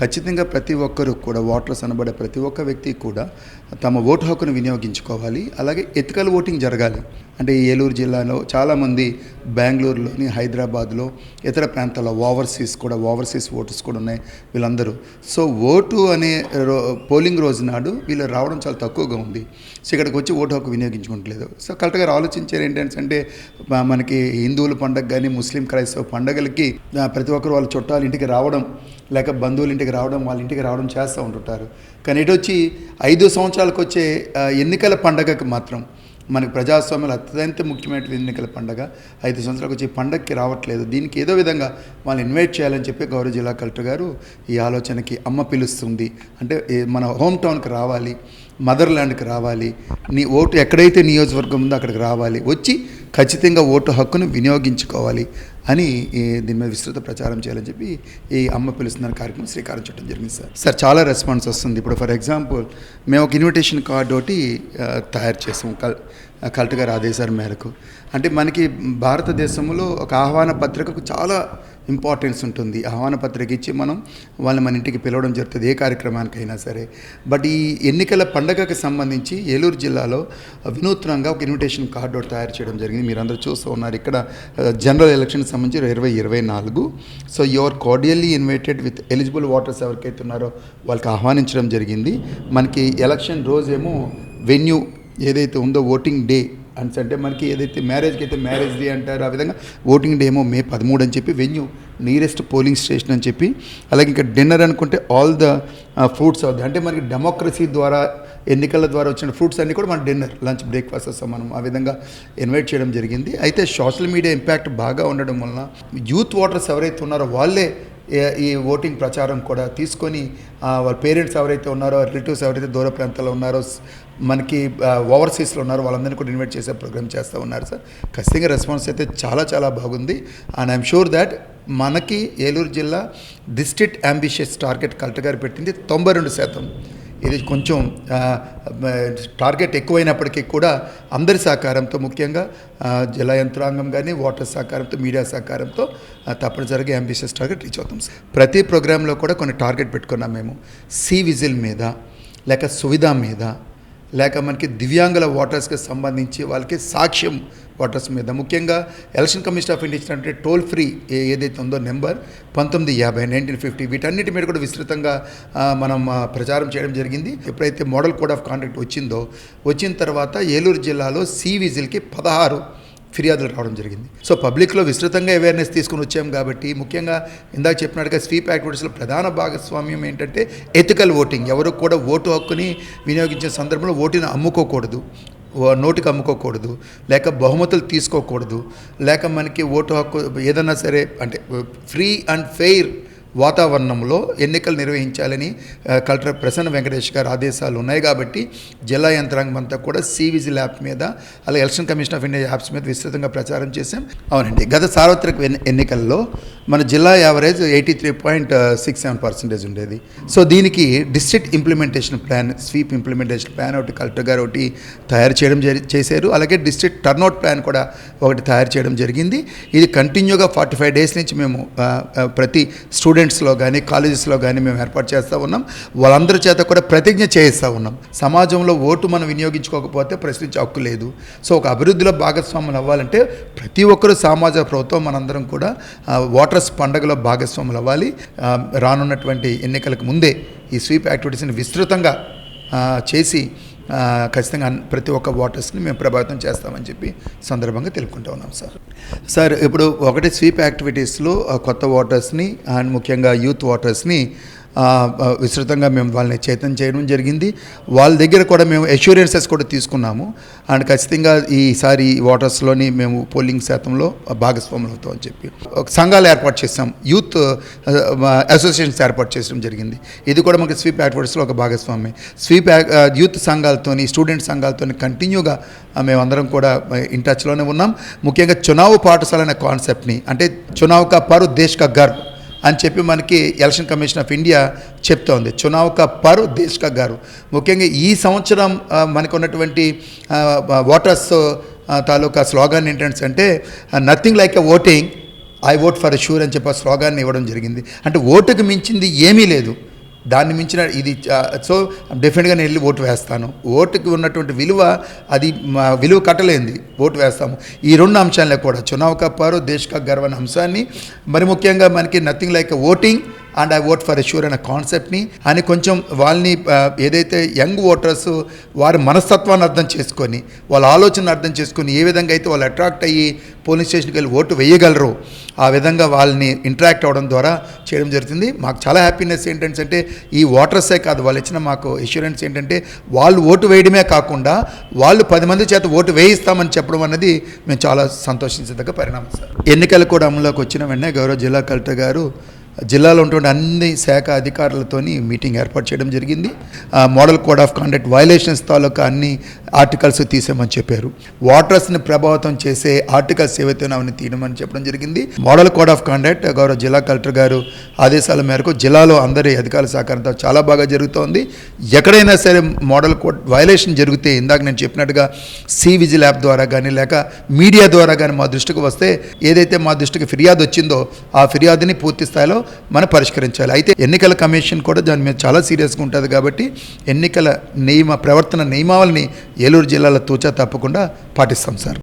ఖచ్చితంగా ప్రతి ఒక్కరూ కూడా ఓటర్స్ అనబడే ప్రతి ఒక్క వ్యక్తి కూడా తమ ఓటు హక్కును వినియోగించుకోవాలి. అలాగే ఎథికల్ ఓటింగ్ జరగాలి. అంటే ఈ ఏలూరు జిల్లాలో చాలామంది బెంగళూరులోని హైదరాబాద్లో ఇతర ప్రాంతాల్లో ఓవర్సీస్ కూడా ఓవర్సీస్ ఓటర్స్ కూడా ఉన్నాయి వీళ్ళందరూ. సో ఓటు అనే రో పోలింగ్ రోజు నాడు వీళ్ళు రావడం చాలా తక్కువగా ఉంది. సో ఇక్కడికి వచ్చి ఓటు హక్కు వినియోగించుకోవట్లేదు సో కరెక్ట్గా ఆలోచించారు ఏంటంటే మనకి హిందువుల పండగ కానీ ముస్లిం క్రైస్తవ పండగలకి ప్రతి ఒక్కరు వాళ్ళ చుట్టాలు ఇంటికి రావడం లేక బంధువుల ఇంటికి రావడం వాళ్ళ ఇంటికి రావడం చేస్తూ ఉంటుంటారు. కానీ ఇటు వచ్చి ఐదు సంవత్సరాలకు వచ్చే ఎన్నికల పండగకి మాత్రం మనకి ప్రజాస్వామ్యంలో అత్యంత ముఖ్యమైన ఎన్నికల పండగ. ఐదు సంవత్సరాలకు వచ్చి పండగకి రావట్లేదు. దీనికి ఏదో విధంగా వాళ్ళని ఇన్వైట్ చేయాలని చెప్పి గౌరవ జిల్లా కలెక్టర్ గారు ఈ ఆలోచనకి అమ్మ పిలుస్తుంది. అంటే మన హోమ్ టౌన్కి రావాలి మదర్ ల్యాండ్కి రావాలి నీ ఓటు ఎక్కడైతే నియోజకవర్గం ఉందో అక్కడికి రావాలి. వచ్చి ఖచ్చితంగా ఓటు హక్కును వినియోగించుకోవాలి. అని దీని మీద విస్తృత ప్రచారం చేయాలని చెప్పి ఈ అమ్మ పిలుస్తున్న కార్యక్రమం శ్రీకారం చుట్టం జరిగింది సార్. సార్ చాలా రెస్పాన్స్ వస్తుంది. ఇప్పుడు ఫర్ ఎగ్జాంపుల్ మేము ఒక ఇన్విటేషన్ కార్డు ఒకటి తయారు చేసాం కల్ కలెక్టర్ గారు ఆదేశాల మేరకు. అంటే మనకి భారతదేశంలో ఒక ఆహ్వాన పత్రికకు చాలా ఇంపార్టెన్స్ ఉంటుంది. ఆహ్వాన పత్రిక ఇచ్చి మనం వాళ్ళని మన ఇంటికి పిలవడం జరుగుతుంది ఏ కార్యక్రమానికైనా సరే. బట్ ఈ ఎన్నికల పండగకి సంబంధించి ఏలూరు జిల్లాలో వినూత్నంగా ఒక ఇన్విటేషన్ కార్డు ఒకటి తయారు చేయడం జరిగింది. మీరందరూ చూస్తూ ఉన్నారు. ఇక్కడ జనరల్ ఎలక్షన్ సంబంధించి ఇరవై ఇరవై నాలుగు. So your cordially invited with eligible voters ఎవరికైతే ఉన్నారో వాళ్ళకి ఆహ్వానించడం జరిగింది. మనకి ఎలక్షన్ రోజేమో వెన్యూ ఏదైతే ఉందో ఓటింగ్ డే అండ్స్ అంటే మనకి ఏదైతే మ్యారేజ్కి అయితే మ్యారేజ్ డే అంటారు ఆ విధంగా ఓటింగ్ డే ఏమో మే పదమూడు అని చెప్పి వెన్యూ నియరెస్ట్ పోలింగ్ స్టేషన్ అని చెప్పి అలాగే ఇంకా డిన్నర్ అనుకుంటే ఆల్ ద ఫ్రూట్స్ అవుతాయి అంటే మనకి డెమోక్రసీ ద్వారా ఎన్నికల ద్వారా వచ్చిన ఫ్రూట్స్ అన్నీ కూడా మన డిన్నర్ లంచ్ బ్రేక్ఫాస్ట్ వస్తాం మనం ఆ విధంగా ఇన్వైట్ చేయడం జరిగింది. అయితే సోషల్ మీడియా ఇంపాక్ట్ బాగా ఉండడం వలన యూత్ ఓటర్స్ ఎవరైతే ఉన్నారో వాళ్ళే ఈ ఓటింగ్ ప్రచారం కూడా తీసుకొని వాళ్ళ పేరెంట్స్ ఎవరైతే ఉన్నారో రిలేటివ్స్ ఎవరైతే దూర ప్రాంతాల్లో ఉన్నారో మనకి ఓవర్సీస్లో ఉన్నారో వాళ్ళందరినీ కూడా ఇన్వైట్ చేసే ప్రోగ్రామ్ చేస్తూ ఉన్నారు సార్. ఖచ్చితంగా రెస్పాన్స్ అయితే చాలా చాలా బాగుంది. అండ్ ఐఎమ్ షూర్ దాట్ మనకి ఏలూరు జిల్లా డిస్ట్రిక్ట్ అంబిషియస్ టార్గెట్ కలెక్టర్ గారు పెట్టింది తొంభై రెండు శాతం. ఇది కొంచెం టార్గెట్ ఎక్కువైనప్పటికీ కూడా అందరి సహకారంతో ముఖ్యంగా జల యంత్రాంగం కానీ వాటర్ సహకారంతో మీడియా సహకారంతో తప్పనిసరిగా అంబిషియస్ టార్గెట్ రీచ్ అవుతాం. సార్ ప్రతి ప్రోగ్రాంలో కూడా కొన్ని టార్గెట్ పెట్టుకున్నాం మేము. సి విజిల్ మీద లేక సువిధ మీద లేక మనకి దివ్యాంగుల ఓటర్స్కి సంబంధించి వాళ్ళకి సాక్ష్యం ఓటర్స్ మీద. ముఖ్యంగా ఎలక్షన్ కమిషన్ ఆఫ్ ఇండియా ఇచ్చినటువంటి టోల్ ఫ్రీ ఏదైతే ఉందో నెంబర్ పంతొమ్మిది యాభై నైన్టీన్ ఫిఫ్టీ వీటన్నిటి మీద కూడా విస్తృతంగా మనం ప్రచారం చేయడం జరిగింది. ఎప్పుడైతే మోడల్ కోడ్ ఆఫ్ కాండక్ట్ వచ్చిందో వచ్చిన తర్వాత ఏలూరు జిల్లాలో సి విజిల్కి పదహారు ఫిర్యాదులు రావడం జరిగింది. సో పబ్లిక్లో విస్తృతంగా అవేర్నెస్ తీసుకుని వచ్చాం కాబట్టి ముఖ్యంగా ఇందాక చెప్పినట్టుగా స్వీప్ యాక్టివిటీస్లో ప్రధాన భాగస్వామ్యం ఏంటంటే ఎథికల్ ఓటింగ్. ఎవరు కూడా ఓటు హక్కుని వినియోగించే సందర్భంలో ఓటుని అమ్ముకోకూడదు. నోటికి అమ్ముకోకూడదు. లేక బహుమతులు తీసుకోకూడదు. లేక మనకి ఓటు హక్కు ఏదన్నా సరే అంటే ఫ్రీ అండ్ ఫెయిర్ వాతావరణంలో ఎన్నికలు నిర్వహించాలని కలెక్టర్ ప్రసన్న వెంకటేష్ గారు ఆదేశాలు ఉన్నాయి కాబట్టి జిల్లా యంత్రాంగం అంతా కూడా సివిజిల్ యాప్ మీద అలాగే election commission of India apps మీద విస్తృతంగా ప్రచారం చేశాం. అవునండి గత సార్వత్రిక ఎన్నికల్లో మన జిల్లా average eighty three point six seven percentage ఉండేది. సో దీనికి district implementation plan sweep implementation plan ఒకటి కలెక్టర్ గారు ఒకటి తయారు చేయడం చేశారు. అలాగే డిస్ట్రిక్ట్ టర్న్అవుట్ ప్లాన్ కూడా ఒకటి తయారు చేయడం జరిగింది. ఇది కంటిన్యూగా ఫార్టీ ఫైవ్ డేస్ నుంచి మేము ప్రతి స్టూడెంట్ స్టూడెంట్స్లో కానీ కాలేజెస్లో కానీ మేము ఏర్పాటు చేస్తూ ఉన్నాం. వాళ్ళందరి చేత కూడా ప్రతిజ్ఞ చేయిస్తూ ఉన్నాం. సమాజంలో ఓటు మనం వినియోగించుకోకపోతే ప్రశ్నించే హక్కు లేదు. సో ఒక అభివృద్ధిలో భాగస్వాములు అవ్వాలంటే ప్రతి ఒక్కరూ సమాజ ప్రభుత్వం మనందరం కూడా ఓటర్స్ పండుగలో భాగస్వాములు అవ్వాలి. రానున్నటువంటి ఎన్నికలకు ముందే ఈ స్వీప్ యాక్టివిటీస్ని విస్తృతంగా చేసి ఖచ్చితంగా అన్- ప్రతి ఒక్క ఓటర్స్ని మేము ప్రభావితం చేస్తామని చెప్పి సందర్భంగా తెలుపుకుంటూ ఉన్నాం సార్. సార్ ఇప్పుడు ఒకటి స్వీప్ యాక్టివిటీస్లో కొత్త ఓటర్స్ని అండ్ ముఖ్యంగా యూత్ ఓటర్స్ని విస్తృతంగా మేము వాళ్ళని చైతన్యం చేయడం జరిగింది. వాళ్ళ దగ్గర కూడా మేము అష్యూరెన్సెస్ కూడా తీసుకున్నాము. అండ్ ఖచ్చితంగా ఈసారి వాటర్స్లోని మేము పోలింగ్ శాతంలో భాగస్వాములు అవుతాం అని చెప్పి. ఒక సంఘాలు ఏర్పాటు చేస్తాం యూత్ అసోసియేషన్స్ ఏర్పాటు చేయడం జరిగింది. ఇది కూడా మనకి స్వీప్ యాక్టివిటీస్లో ఒక భాగస్వామ్యం స్వీప్ యూత్ సంఘాలతోని స్టూడెంట్ సంఘాలతోని కంటిన్యూగా మేమందరం కూడా ఇన్ టచ్లోనే ఉన్నాం. ముఖ్యంగా చునావు పాఠశాల అనే కాన్సెప్ట్ని అంటే చునావు కా పరు దేశ్ కా గర్వ్ అని చెప్పి మనకి ఎలక్షన్ కమిషన్ ఆఫ్ ఇండియా చెప్తోంది చునావ్ కా పరు దేశ్ కా ముఖ్యంగా ఈ సంవత్సరం మనకు ఉన్నటువంటి ఓటర్స్ తాలూకా స్లోగాన్ ఏంటంటే అంటే nothing like a voting I vote for sure అని చెప్పి ఆ స్లోగాన్ని ఇవ్వడం జరిగింది. అంటే ఓటుకు మించింది ఏమీ లేదు. దాన్ని మించిన ఇది సో డెఫినెట్గా నేను వెళ్ళి ఓటు వేస్తాను. ఓటుకి ఉన్నటువంటి విలువ అది మా విలువ కట్టలేంది ఓటు వేస్తాము. ఈ రెండు అంశాలే కూడా. చునావ్ కప్పారు దేశ్ కా గర్వ్ అనే అంశాన్ని. మరి ముఖ్యంగా మనకి nothing like voting and I vote for sure అనే కాన్సెప్ట్ని అని కొంచెం వాళ్ళని ఏదైతే యంగ్ ఓటర్స్ వారి మనస్తత్వాన్ని అర్థం చేసుకొని వాళ్ళ ఆలోచన అర్థం చేసుకొని ఏ విధంగా అయితే వాళ్ళు అట్రాక్ట్ అయ్యి పోలీస్ స్టేషన్కి వెళ్ళి ఓటు వేయగలరు ఆ విధంగా వాళ్ళని ఇంటరాక్ట్ అవ్వడం ద్వారా చేయడం జరుగుతుంది. మాకు చాలా హ్యాపీనెస్ ఏంటంటే ఈ ఓటర్సే కాదు వాళ్ళు ఇచ్చిన మాకు ఇష్యూరెన్స్ ఏంటంటే వాళ్ళు ఓటు వేయడమే కాకుండా వాళ్ళు పది మంది చేత ఓటు వేయిస్తామని చెప్పడం అనేది మేము చాలా సంతోషించదగ్గ పరిణామం సార్. ఎన్నికలు కూడా అమలులోకి వచ్చిన వెంటనే గౌరవ జిల్లా కలెక్టర్ గారు జిల్లాలో ఉంటుండే అన్ని శాఖ అధికారులతోని మీటింగ్ ఏర్పాటు చేయడం జరిగింది. ఆ, model code of conduct violations తాలూకా అన్ని ఆర్టికల్స్ తీసామని చెప్పారు. వాటర్స్ని ప్రభావితం చేసే ఆర్టికల్స్ ఏవైతే అవన్నీ తీయమని చెప్పడం జరిగింది. మోడల్ కోడ్ ఆఫ్ కాండక్ట్ గౌరవ జిల్లా కలెక్టర్ గారు ఆదేశాల మేరకు జిల్లాలో అందరి అధికారుల సహకారంతో చాలా బాగా జరుగుతోంది. ఎక్కడైనా సరే మోడల్ కోడ్ వైలేషన్ జరిగితే ఇందాక నేను చెప్పినట్టుగా సి విజిల్ యాప్ ద్వారా కానీ లేక మీడియా ద్వారా కానీ మా దృష్టికి వస్తే ఏదైతే మా దృష్టికి ఫిర్యాదు వచ్చిందో ఆ ఫిర్యాదుని పూర్తి స్థాయిలో మనం పరిష్కరించాలి. అయితే ఎన్నికల కమిషన్ కూడా దాని మీద చాలా సీరియస్గా ఉంటుంది కాబట్టి ఎన్నికల నియమ ప్రవర్తన నియమావళిని ఏలూరు జిల్లాలో తూచా తప్పకుండా పాటిస్తాం సార్.